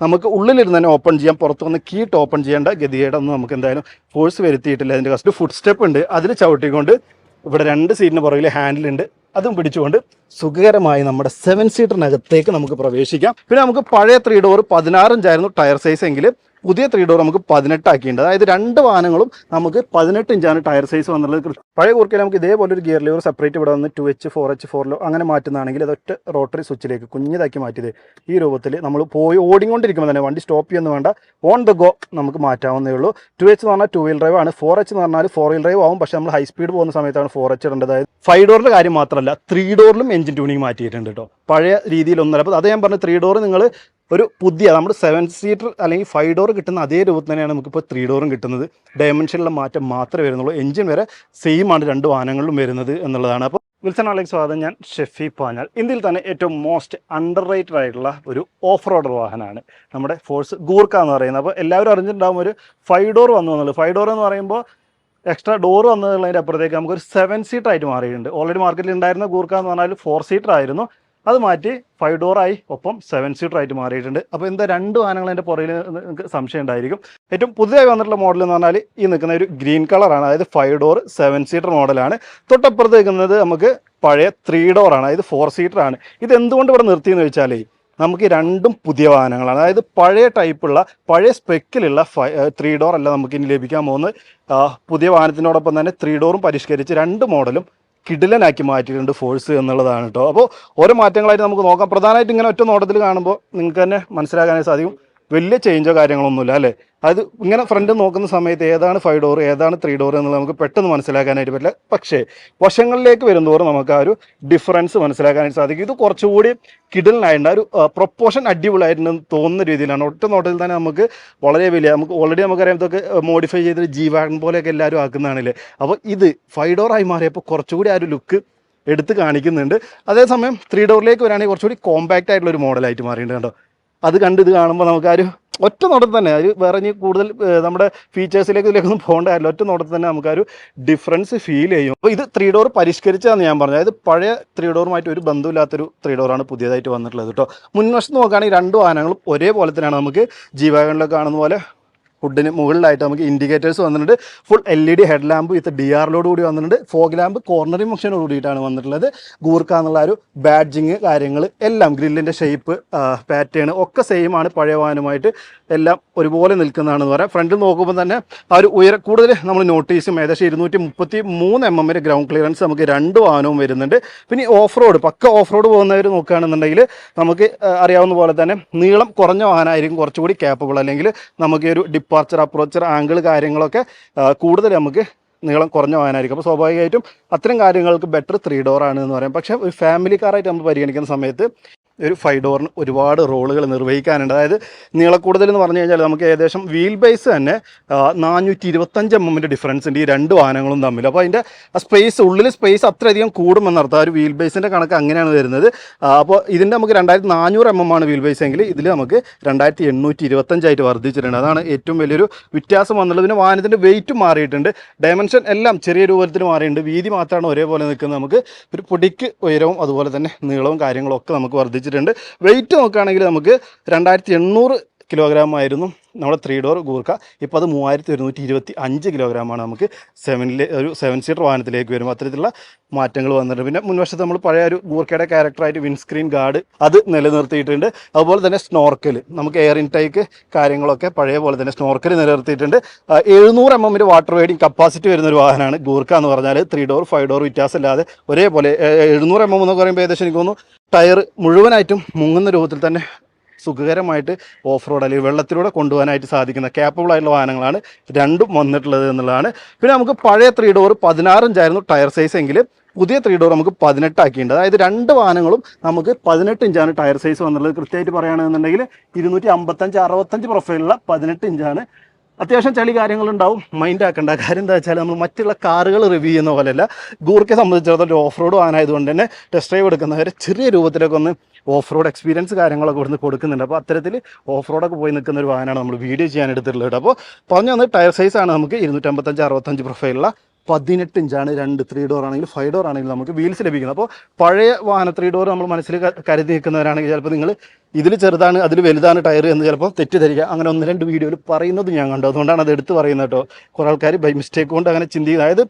നമുക്ക് ഉള്ളിലിരുന്ന് തന്നെ ഓപ്പൺ ചെയ്യാം. പുറത്ത് വന്ന് കീട്ട് ഓപ്പൺ ചെയ്യേണ്ട ഗതികേടൊന്നും നമുക്ക് എന്തായാലും ഫോഴ്സ് വരുത്തിയിട്ടില്ല. അതിന്റെ കസ്റ്റ് ഫുഡ് സ്റ്റെപ്പ് ഉണ്ട്. അതിൽ ചവിട്ടിക്കൊണ്ട് ഇവിടെ രണ്ട് സീറ്റിന് പുറകിൽ ഹാൻഡിലുണ്ട് അതും പിടിച്ചുകൊണ്ട് സുഖകരമായി നമ്മുടെ സെവൻ സീറ്ററിനകത്തേക്ക് നമുക്ക് പ്രവേശിക്കാം. പിന്നെ നമുക്ക് പഴയ ത്രീ ഡോർ പതിനാറഞ്ചായിരുന്നു ടയർ സൈസ് എങ്കിൽ പുതിയ ത്രീ ഡോർ നമുക്ക് പതിനെട്ടാക്കിയിട്ടുണ്ട് അതായത് രണ്ട് വാഹനങ്ങളും നമുക്ക് പതിനെട്ട് ഇഞ്ചാണ് ടയർ സൈസ് വന്നുള്ളത്. പഴയ കൂർക്കയിൽ നമുക്ക് ഇതേപോലെ ഒരു ഗിയർ ലിവർ സെപ്പറേറ്റ് ഇവിടെ വന്ന് ടു എച്ച് ഫോർ എച്ച് ഫോറിലോ അങ്ങനെ മാറ്റുന്നതാണെങ്കിൽ അതൊറ്റ റോട്ടറി സ്വിച്ചിലേക്ക് കുഞ്ഞിതാക്കി മാറ്റിയത് ഈ രൂപത്തിൽ നമ്മൾ പോയി ഓടിക്കൊണ്ടിരിക്കുമ്പോൾ തന്നെ വണ്ടി സ്റ്റോപ്പ് ചെയ്യുന്നു വേണ്ട ഓൺ ദ ഗോ നമുക്ക് മാറ്റാവുന്നേ ഉള്ളൂ. ടു എച്ച് എന്ന് പറഞ്ഞാൽ ടു വീൽ ഡ്രൈവ് ആണ്. ഫോർ എച്ച് എന്ന് പറഞ്ഞാൽ ഫോർ വീൽ ഡ്രൈവ് ആവും. പക്ഷേ നമ്മൾ ഹൈ സ്പീഡ് പോകുന്ന സമയത്താണ് ഫോർ എച്ച് ഇടേണ്ടത്. അതായത് ഫൈവ് ഡോറിന്റെ കാര്യം മാത്രമല്ല ത്രീ ഡോറിലും എഞ്ചിൻ ട്യൂണിങ് മാറ്റിയിട്ടുണ്ട് കേട്ടോ പഴയ രീതിയിലൊന്നല്ല അപ്പോൾ അത് ഞാൻ പറഞ്ഞ ത്രീ ഡോർ നിങ്ങൾ ഒരു പുതിയ നമ്മുടെ സെവൻ സീറ്റർ അല്ലെങ്കിൽ ഫൈവ് ഡോർ കിട്ടുന്ന അതേ രൂപത്തിൽ തന്നെയാണ് നമുക്കിപ്പോൾ ത്രീ ഡോറും കിട്ടുന്നത്. ഡയമെൻഷനിലുള്ള മാറ്റം മാത്രമേ വരുന്നുള്ളൂ. എഞ്ചിൻ വരെ സെയിം ആണ് രണ്ട് വാഹനങ്ങളിലും വരുന്നത് എന്നുള്ളതാണ്. അപ്പോൾ വിൽസൺ അലക്സ് സ്വാഗതം. ഞാൻ ഷെഫി പാഞ്ഞാൽ. ഇന്ത്യയിൽ തന്നെ ഏറ്റവും മോസ്റ്റ് അണ്ടർ റേറ്റഡ് ആയിട്ടുള്ള ഒരു ഓഫ് റോഡർ വാഹനമാണ് നമ്മുടെ ഫോഴ്സ് ഗൂർക്ക എന്ന് പറയുന്നത്. അപ്പോൾ എല്ലാവരും അറിഞ്ഞിട്ടുണ്ടാകും ഒരു ഫൈവ് ഡോർ വന്നു എന്നുള്ളത്. ഫൈവ് ഡോർ എന്ന് പറയുമ്പോൾ എക്സ്ട്രാ ഡോർ വന്നതിന്റെ അപ്പുറത്തേക്ക് നമുക്കൊരു സെവൻ സീറ്റർ ആയിട്ട് മാറിയിട്ടുണ്ട്. ഓൾറെഡി മാർക്കറ്റിൽ ഉണ്ടായിരുന്ന ഗൂർക്ക എന്ന് പറഞ്ഞാൽ ഫോർ സീറ്റർ ആയിരുന്നു. അത് മാറ്റി ഫൈവ് ഡോർ ആയി ഒപ്പം സെവൻ സീറ്റർ ആയിട്ട് മാറിയിട്ടുണ്ട്. അപ്പോൾ എന്താ രണ്ട് വാഹനങ്ങൾ അതിന്റെ പുറകിൽ നിങ്ങൾക്ക് സംശയം ഉണ്ടായിരിക്കും. ഏറ്റവും പുതിയതായി വന്നിട്ടുള്ള മോഡൽ എന്ന് പറഞ്ഞാൽ ഈ നിൽക്കുന്ന ഒരു ഗ്രീൻ കളറാണ് അതായത് ഫൈവ് ഡോർ സെവൻ സീറ്റർ മോഡലാണ് തൊട്ടപ്പുറത്ത് നിൽക്കുന്നത് നമുക്ക് പഴയ ത്രീ ഡോറാണ് അതായത് ഫോർ സീറ്റർ ആണ്. ഇത് എന്തുകൊണ്ട് ഇവിടെ നിർത്തിയെന്ന് വെച്ചാൽ നമുക്ക് രണ്ടും പുതിയ വാഹനങ്ങളാണ്. അതായത് പഴയ ടൈപ്പുള്ള പഴയ സ്പെക്കിലുള്ള ഫൈ ത്രീ ഡോർ അല്ല നമുക്ക് ഇനി ലഭിക്കാൻ പോകുന്നത്. പുതിയ വാഹനത്തിനോടൊപ്പം തന്നെ ത്രീ ഡോറും പരിഷ്കരിച്ച് രണ്ട് മോഡലും കിടിലനാക്കി മാറ്റിയിട്ടുണ്ട് ഫോഴ്സ് എന്നുള്ളതാണ് കേട്ടോ അപ്പോൾ ഓരോ മാറ്റങ്ങളായിട്ട് നമുക്ക് നോക്കാം. പ്രധാനമായിട്ട് ഇങ്ങനെ ഒറ്റ നോട്ടത്തിൽ കാണുമ്പോൾ നിങ്ങൾക്ക് തന്നെ മനസ്സിലാക്കാനായി സാധിക്കും. വലിയ ചേഞ്ചോ കാര്യങ്ങളൊന്നുമില്ല അല്ലേ? അത് ഇങ്ങനെ ഫ്രണ്ട് നോക്കുന്ന സമയത്ത് ഏതാണ് ഫൈവ് ഡോർ ഏതാണ് ത്രീ ഡോർ എന്നുള്ളത് നമുക്ക് പെട്ടെന്ന് മനസ്സിലാക്കാനായിട്ട് പറ്റില്ല. പക്ഷേ വശങ്ങളിലേക്ക് വരുന്നതോറും നമുക്ക് ആ ഒരു ഡിഫറൻസ് മനസ്സിലാക്കാനായിട്ട് സാധിക്കും. ഇത് കുറച്ചുകൂടി കിടലിനായിട്ട് ഒരു പ്രൊപ്പോർഷൻ അടിപൊളിയായിട്ടുണ്ടെന്ന് തോന്നുന്ന രീതിയിലാണ്. ഒറ്റ നോട്ടത്തിൽ തന്നെ നമുക്ക് വളരെ വലിയ നമുക്ക് ഓൾറെഡി നമുക്കറിയാം ഇതൊക്കെ മോഡിഫൈ ചെയ്തിട്ട് ജീവാൻ പോലെയൊക്കെ എല്ലാവരും ആക്കുന്നതാണല്ലേ? അപ്പോൾ ഇത് ഫൈവ് ഡോർ ആയി മാറിയപ്പോൾ കുറച്ചുകൂടി ആ ഒരു ലുക്ക് എടുത്ത് കാണിക്കുന്നുണ്ട്. അതേസമയം ത്രീ ഡോറിലേക്ക് വരാണെങ്കിൽ കുറച്ചുകൂടി കോമ്പാക്റ്റ് ആയിട്ടുള്ള ഒരു മോഡലായിട്ട് മാറിയിട്ടുണ്ട് കേട്ടോ അത് കണ്ട് ഇത് കാണുമ്പോൾ നമുക്കൊരു ഒറ്റ നോട്ടത്തിൽ തന്നെ അത് വേറെ ഇനി കൂടുതൽ നമ്മുടെ ഫീച്ചേഴ്സിലേക്ക് ഇതിലേക്കൊന്നും പോകേണ്ട കാര്യമില്ല ഒറ്റ നോട്ടത്തിൽ തന്നെ നമുക്കൊരു ഡിഫറൻസ് ഫീൽ ചെയ്യും. അപ്പോൾ ഇത് ത്രീ ഡോർ പരിഷ്കരിച്ചതെന്ന് ഞാൻ പറഞ്ഞു അതായത് പഴയ ത്രീ ഡോറുമായിട്ട് ഒരു ബന്ധമില്ലാത്തൊരു ത്രീ ഡോറാണ് പുതിയതായിട്ട് വന്നിട്ടുള്ളത് കേട്ടോ. മുൻവശത്ത് നോക്കുകയാണെങ്കിൽ രണ്ട് വാഹനങ്ങളും ഒരേപോലെ തന്നെയാണ് നമുക്ക് ജീവാഗണിലൊക്കെ കാണുന്ന പോലെ ഫുഡിന് മുകളിലായിട്ട് നമുക്ക് ഇൻഡിക്കേറ്റേഴ്സ് വന്നിട്ടുണ്ട്. Full L E D head lamp with D ആറിലോട് കൂടി വന്നിട്ടുണ്ട്. ഫോഗ് ലാമ്പ് കോർണറിംഗ് ഫംഗ്ഷനോട് കൂടിയിട്ടാണ് വന്നിട്ടുള്ളത്. ഗൂർക്ക എന്നുള്ള ഒരു ബാഡ്ജിങ് കാര്യങ്ങൾ എല്ലാം ഗ്രില്ലിന്റെ ഷേപ്പ് പാറ്റേൺ ഒക്കെ സെയിം ആണ് പഴയ വാഹനമായിട്ട് എല്ലാം ഒരുപോലെ നിൽക്കുന്നതാണെന്ന് പറയാം. ഫ്രണ്ടിൽ നോക്കുമ്പോൾ തന്നെ ആ ഒരു ഉയര കൂടുതൽ നമ്മൾ നോട്ടീസ് ചെയ്യും. ഏകദേശം ഇരുന്നൂറ്റി മുപ്പത്തി മൂന്ന് എം എമ്മിന്റെ ഗ്രൗണ്ട് ക്ലിയറൻസ് നമുക്ക് രണ്ട് വാഹനവും വരുന്നുണ്ട്. പിന്നെ off road pukka off road പോകുന്നവർ നോക്കുകയാണെന്നുണ്ടെങ്കിൽ നമുക്ക് അറിയാവുന്ന പോലെ തന്നെ നീളം കുറഞ്ഞ വാഹനമായിരിക്കും കുറച്ചുകൂടി ക്യാപ്പബിൾ അല്ലെങ്കിൽ നമുക്ക് ഒരു ഡിപ്പാർച്ചർ അപ്രോച്ചർ ആംഗിൾ കാര്യങ്ങളൊക്കെ കൂടുതൽ നമുക്ക് നീളം കുറഞ്ഞ വാഹനമായിരിക്കും. അപ്പോൾ സ്വാഭാവികമായിട്ടും അത്തരം കാര്യങ്ങൾക്ക് ബെറ്റർ ത്രീ ഡോർ ആണ് എന്ന് പറയാം. പക്ഷേ ഒരു ഫാമിലി കാറായിട്ട് നമ്മൾ പരിഗണിക്കുന്ന സമയത്ത് ഒരു ഫൈവ് ഡോറിന് ഒരുപാട് റോളുകൾ നിർവഹിക്കാനുണ്ട്. അതായത് നീളക്കൂടുതൽ എന്ന് പറഞ്ഞു കഴിഞ്ഞാൽ നമുക്ക് ഏകദേശം വീൽ ബേസ് തന്നെ നാനൂറ്റി ഇരുപത്തഞ്ച് എം എമ്മിന്റെ ഡിഫറൻസ് ഉണ്ട് ഈ രണ്ട് വാഹനങ്ങളും തമ്മിൽ. അപ്പോൾ അതിന്റെ സ്പേസ് ഉള്ളിൽ സ്പേസ് അത്രയധികം കൂടുമെന്നർത്ഥം ആ ഒരു വീൽ ബേസിന്റെ കണക്ക് അങ്ങനെയാണ് വരുന്നത്. അപ്പോൾ ഇതിന്റെ നമുക്ക് രണ്ടായിരത്തി നാനൂറ് എം എം ആണ് വീൽ ബേസ് എങ്കിൽ ഇതിൽ നമുക്ക് രണ്ടായിരത്തി എണ്ണൂറ്റി ഇരുപത്തഞ്ചായിട്ട് വർദ്ധിച്ചിട്ടുണ്ട്. അതാണ് ഏറ്റവും വലിയൊരു വ്യത്യാസം വന്നുള്ളത്. പിന്നെ വാഹനത്തിന്റെ വെയിറ്റും മാറിയിട്ടുണ്ട്. ഡയമെൻഷൻ എല്ലാം ചെറിയ രൂപത്തിൽ മാറിയിട്ടുണ്ട്. വീതി മാത്രമാണ് ഒരേപോലെ നിൽക്കുന്നത്. നമുക്ക് ഒരു പൊടിക്ക് ഉയരവും അതുപോലെ തന്നെ നീളവും കാര്യങ്ങളൊക്കെ നമുക്ക് നമുക്ക് വർദ്ധിച്ചിട്ടുണ്ട് വെയിറ്റ് നോക്കുകയാണെങ്കിൽ നമുക്ക് രണ്ടായിരത്തി എണ്ണൂറ് കിലോഗ്രാം ആയിരുന്നു. നമ്മുടെ ത്രീ ഡോർ ഗൂർക്ക ഇപ്പോൾ അത് മൂവായിരത്തി ഒരുന്നൂറ്റി ഇരുപത്തി അഞ്ച് കിലോഗ്രാമാണ് നമുക്ക് സെവനിൽ ഒരു സെവൻ സീറ്റർ വാഹനത്തിലേക്ക് വരുമ്പോൾ അത്തരത്തിലുള്ള മാറ്റങ്ങൾ വന്നിട്ടുണ്ട്. പിന്നെ മുൻവശത്ത് നമ്മൾ പഴയ ഒരു ഗൂർക്കയുടെ ക്യാരക്ടറായിട്ട് വിൻസ്ക്രീൻ ഗാർഡ് അത് നിലനിർത്തിയിട്ടുണ്ട്. അതുപോലെ തന്നെ സ്നോർക്കൽ നമുക്ക് എയർ ഇൻടേക്ക് കാര്യങ്ങളൊക്കെ പഴയ പോലെ തന്നെ സ്നോർക്കൽ നിലനിർത്തിയിട്ടുണ്ട്. എഴുന്നൂറ് എം എമ്മിന്റെ വാട്ടർ വെയ്ഡിങ് കപ്പാസിറ്റി വരുന്ന ഒരു വാഹനമാണ് ഗൂർക്ക എന്ന് പറഞ്ഞാൽ ത്രീ ഡോർ ഫൈവ് ഡോർ വ്യത്യാസമില്ലാതെ ഒരേപോലെ എഴുന്നൂറ് എം എം എന്ന് പറയുമ്പോൾ ഏകദേശം എനിക്ക് തോന്നുന്നു ടയർ മുഴുവനായിട്ടും മുങ്ങുന്ന രൂപത്തിൽ തന്നെ സുഖകരമായിട്ട് ഓഫ് റോഡ് അല്ലെങ്കിൽ വെള്ളത്തിലൂടെ കൊണ്ടുപോകാനായിട്ട് സാധിക്കുന്ന ക്യാപ്പബിൾ ആയിട്ടുള്ള വാഹനങ്ങളാണ് രണ്ടും വന്നിട്ടുള്ളത് എന്നുള്ളതാണ്. പിന്നെ നമുക്ക് പഴയ ത്രീ ഡോർ പതിനാറഞ്ചായിരുന്നു ടയർ സൈസ് എങ്കിൽ പുതിയ ത്രീ ഡോർ നമുക്ക് പതിനെട്ടാക്കിയിട്ടുണ്ട്. അതായത് രണ്ട് വാഹനങ്ങളും നമുക്ക് പതിനെട്ട് ഇഞ്ചാണ് ടയർ സൈസ് വന്നുള്ളത് കൃത്യമായിട്ട് പറയുകയാണെന്നുണ്ടെങ്കിൽ ഇരുന്നൂറ്റി അമ്പത്തഞ്ച് അറുപത്തഞ്ച് പ്രൊഫൈലുള്ള പതിനെട്ട് ഇഞ്ചാണ് അത്യാവശ്യം ചളി കാര്യങ്ങളുണ്ടാവും. മൈൻഡ് ആക്കണ്ട. കാര്യം എന്താ വെച്ചാൽ നമ്മൾ മറ്റുള്ള കാറുകൾ റിവ്യൂ ചെയ്യുന്ന പോലെയല്ല ഗൂർക്കെ സംബന്ധിച്ചിടത്തോളം ഓഫ് റോഡ് വാഹനമായതുകൊണ്ട് തന്നെ ടെസ്റ്റ് ഡ്രൈവ് എടുക്കുന്നവരെ ചെറിയ രൂപത്തിലൊക്കെ ഒന്ന് ഓഫ് റോഡ് എക്സ്പീരിയൻസ് കാര്യങ്ങളൊക്കെ ഇവിടുന്ന് കൊടുക്കുന്നുണ്ട്. അപ്പോൾ അത്തരത്തിൽ ഓഫ് റോഡൊക്കെ പോയി നിൽക്കുന്ന ഒരു വാഹനമാണ് നമ്മൾ വീഡിയോ ചെയ്യാൻ എടുത്തിട്ടുള്ളത് അപ്പോൾ പറഞ്ഞു വന്ന് ടയർ സൈസാണ് നമുക്ക് ഇരുന്നൂറ്റമ്പത്തഞ്ച് അറുപത്തഞ്ച് പ്രൊഫൈലുള്ള പതിനെട്ട് ഇഞ്ചാണ് രണ്ട് ത്രീ ഡോർ ആണെങ്കിലും ഫൈവ് ഡോർ ആണെങ്കിലും നമുക്ക് വീൽസ് ലഭിക്കുന്നത്. അപ്പോൾ പഴയ വാഹന ത്രീ ഡോർ നമ്മൾ മനസ്സിൽ കരുതി നിൽക്കുന്നവരാണെങ്കിൽ ചിലപ്പോൾ നിങ്ങൾ ഇതിൽ ചെറുതാണ് അതിൽ വലുതാണ് ടയർ എന്ന് ചിലപ്പോൾ തെറ്റിദ്ധരിക്കുക. അങ്ങനെ ഒന്ന് രണ്ട് വീഡിയോയിൽ പറയുന്നത് ഞാൻ കണ്ടു. അതുകൊണ്ടാണ് അത് എടുത്ത് പറയുന്നത് കേട്ടോ. കുറേ ആൾക്കാർ ബൈ മിസ്റ്റേക്ക് കൊണ്ട് അങ്ങനെ ചിന്തിക്കുന്നത്. അതായത്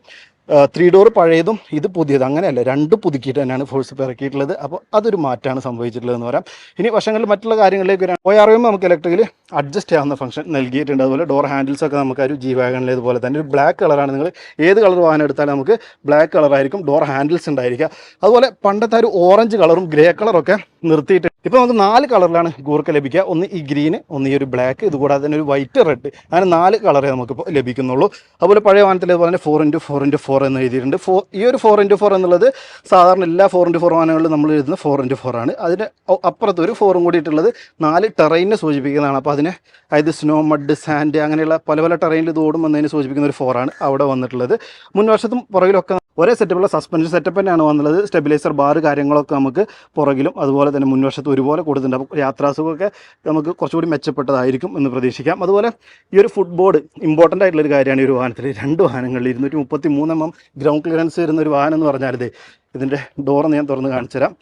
ത്രീ ഡോർ പഴയതും ഇത് പുതിയത് അങ്ങനെയല്ല രണ്ട് പുതുക്കിയിട്ട് തന്നെയാണ് ഫോഴ്സ് ഇറക്കിയിട്ടുള്ളത്. അപ്പോൾ അതൊരു മാറ്റമാണ് സംഭവിച്ചിട്ടുള്ളതെന്ന് പറയാം. ഇനി വശങ്ങളിൽ മറ്റുള്ള കാര്യങ്ങളിലേക്ക് വരാം. പോയി ആർ നമുക്ക് ഇലക്ട്രിക്കൽ അഡ്ജസ്റ്റ് ചെയ്യാവുന്ന ഫംഗ്ഷൻ നൽകിയിട്ടുണ്ട്. അതുപോലെ ഡോർ ഹാൻഡിൽസ് ഒക്കെ നമുക്ക് ഒരു ജി വാഗണിൽ ഇതുപോലെ തന്നെ ഒരു ബ്ലാക്ക് കളറാണ് നിങ്ങൾ ഏത് കളർ വാഹനം എടുത്താലും നമുക്ക് ബ്ലാക്ക് കളറായിരിക്കും ഡോർ ഹാൻഡിൽസ് ഉണ്ടായിരിക്കുക അതുപോലെ പണ്ടത്തെ ഒരു ഓറഞ്ച് കളറും ഗ്രേ കളറൊക്കെ നിർത്തിയിട്ട്. ഇപ്പോൾ നമുക്ക് നാല് കളറിലാണ് ഗൂർക്ക ലഭിക്കുക. ഒന്ന് ഈ ഗ്രീന് ഒന്ന് ഈ ഒരു ബ്ലാക്ക്. ഇതുകൂടാതെ തന്നെ ഒരു വൈറ്റ് റെഡ്. അങ്ങനെ നാല് കളറേ നമുക്കിപ്പോൾ ലഭിക്കുന്നുള്ളൂ. അതുപോലെ പഴയ വാഹനത്തിൽ ഇതുപോലെ തന്നെ four into four into four എന്ന് എഴുതിയിട്ടുണ്ട്. ഫോർ ഈ ഒരു ഫോർ ഇന്റു ഫോർ എന്നുള്ളത് സാധാരണ എല്ലാ ഫോർ ഇന്റു ഫോർ വാഹനങ്ങളിലും നമ്മൾ എഴുതുന്ന ഫോർ ഇന്റു ഫോർ ആണ്. അതിന് അപ്പുറത്ത് ഒരു ഫോറും കൂടിയിട്ടുള്ളത് നാല് ടെറൈനെ സൂചിപ്പിക്കുന്നതാണ്. അപ്പോൾ അതിനെ അതായത് സ്നോ മഡ് സാൻഡ് അങ്ങനെയുള്ള പല പല ടെറൈനിൽ ഇത് ഓടും എന്നതിനെ സൂചിപ്പിക്കുന്ന ഒരു ഫോറാണ് അവിടെ വന്നിട്ടുള്ളത്. മുൻവശത്തും പുറകിലൊക്കെ ഒരേ സെറ്റപ്പുള്ള സസ്പെൻഷൻ സെറ്റപ്പ് തന്നെയാണ് വന്നുള്ളത് സ്റ്റെബിലൈസർ ബാർ കാര്യങ്ങളൊക്കെ നമുക്ക് പുറകിലും അതുപോലെ തന്നെ മുൻവശത്ത് ഒരുപോലെ കൊടുത്തിട്ടുണ്ട്. അപ്പോൾ യാത്രാസുഖമൊക്കെ നമുക്ക് കുറച്ചുകൂടി മെച്ചപ്പെട്ടതായിരിക്കും എന്ന് പ്രതീക്ഷിക്കാം. അതുപോലെ ഈ ഒരു ഫുട്ബോർഡ് ഇമ്പോർട്ടന്റ് ആയിട്ടുള്ള ഒരു കാര്യമാണ് ഈ ഒരു വാഹനത്തിൽ രണ്ട് വാഹനങ്ങളിൽ ഇരുന്നൂറ്റി മുപ്പത്തി മൂന്ന് എം എം ഗ്രൗണ്ട് ക്ലിയറൻസ് വരുന്ന ഒരു വാഹനം എന്ന് പറഞ്ഞാൽ ഇതേ ഇതിന്റെ ഡോറൊന്ന് ഞാൻ തുറന്ന് കാണിച്ചു തരാം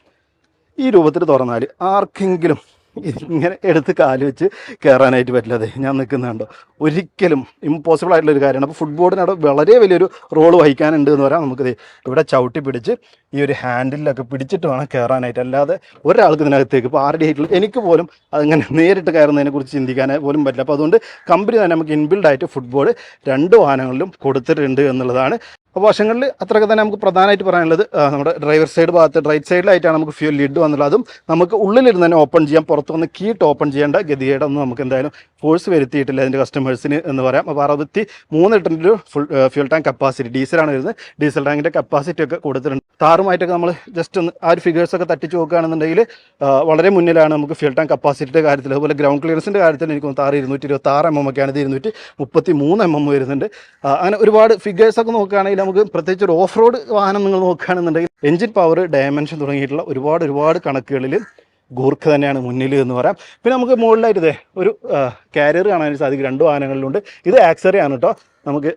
ഈ രൂപത്തിൽ തുറന്നാൽ ആർക്കെങ്കിലും ഇങ്ങനെ എടുത്ത് കാൽ വെച്ച് കയറാനായിട്ട് പറ്റില്ലതെ ഞാൻ നിൽക്കുന്നുണ്ടോ ഒരിക്കലും ഇമ്പോസിബിൾ ആയിട്ടുള്ള ഒരു കാര്യമാണ് അപ്പോൾ ഫുട്ബോളിനവിടെ വളരെ വലിയൊരു റോൾ വഹിക്കാനുണ്ട് എന്ന് പറയാം നമുക്കിത് ഇവിടെ ചവിട്ടി പിടിച്ച് ഈ ഒരു ഹാൻഡിലൊക്കെ പിടിച്ചിട്ട് വേണം കയറാനായിട്ട് അല്ലാതെ ഒരാൾക്ക് ഇതിനകത്തേക്ക് ഇപ്പോൾ ആരുടെ ആയിട്ടുള്ള എനിക്ക് പോലും അതങ്ങനെ നേരിട്ട് കയറുന്നതിനെ കുറിച്ച് ചിന്തിക്കാൻ പോലും പറ്റില്ല. അപ്പോൾ അതുകൊണ്ട് കമ്പനി തന്നെ നമുക്ക് ഇൻബിൽഡായിട്ട് ഫുട്ബോൾ രണ്ട് വാഹനങ്ങളിലും കൊടുത്തിട്ടുണ്ട് എന്നുള്ളതാണ് അപ്പോൾ വശങ്ങളിൽ അത്രയൊക്കെ തന്നെ നമുക്ക് പ്രധാനമായിട്ട് പറയാനുള്ളത് നമ്മുടെ ഡ്രൈവർ സൈഡ് ഭാഗത്ത് റൈറ്റ് സൈഡിലായിട്ടാണ് നമുക്ക് ഫ്യൂൽ ലിഡ് വന്നുള്ളത് നമുക്ക് ഉള്ളിലിരുന്ന് തന്നെ ഓപ്പൺ ചെയ്യാം പുറത്ത് വന്ന് കീട്ട് ഓപ്പൺ ചെയ്യേണ്ട ഗതികേടൊന്നും നമുക്ക് എന്തായാലും ഫോഴ്സ് വരുത്തിയിട്ടില്ല അതിന്റെ കസ്റ്റമേഴ്സിന് എന്ന് പറയാം. അപ്പോൾ അറുപത്തി മൂന്ന് ലിറ്ററിന്റെ ഒരു ഫുൾ ഫ്യൂൽ ടാങ്ക് കപ്പാസിറ്റി ഡീസലാണ് വരുന്നത്. ഡീസൽ ടാങ്കിന്റെ കപ്പാസിറ്റി ഒക്കെ കൊടുത്തിട്ടുണ്ട് താറുമായിട്ടൊക്കെ നമ്മൾ ജസ്റ്റ് ഒന്ന് ആ ഒരു ഫിഗേഴ്സൊക്കെ തട്ടിച്ച് നോക്കുകയാണെന്നുണ്ടെങ്കിൽ വളരെ മുന്നിലാണ് നമുക്ക് ഫ്യൂൽ ടാങ്ക് കപ്പാസിറ്റിയുടെ കാര്യത്തിൽ അതുപോലെ ഗ്രൗണ്ട് ക്ലിയറൻസിന്റെ കാര്യത്തിൽ എനിക്ക് താറ് ഇരുന്നൂറ്റി ഇരുപത്തി ആറ് എം എം ഒക്കെയാണ് ഇത് ഇരുന്നൂറ്റി മുപ്പത്തി മൂന്ന് എം എം വരുന്നുണ്ട്. അങ്ങനെ ഒരുപാട് ഫിഗേഴ്സൊക്കെ നോക്കുകയാണെങ്കിൽ നമുക്ക് പ്രത്യേകിച്ച് ഒരു ഓഫ് റോഡ് വാഹനം നിങ്ങൾ നോക്കുകയാണെന്നുണ്ടെങ്കിൽ എഞ്ചിൻ പവർ ഡയമെൻഷൻ തുടങ്ങിയിട്ടുള്ള ഒരുപാട് ഒരുപാട് കണക്കുകളിൽ ഗൂർഖ തന്നെയാണ് മുന്നിൽ എന്ന് പറയാം. പിന്നെ നമുക്ക് മുകളിലായിട്ട് ഇതേ ഒരു കാരിയർ കാണാൻ സാധിക്കും രണ്ട് വാഹനങ്ങളിലുണ്ട്. ഇത് ആക്സറി ആണ് കേട്ടോ നമുക്ക്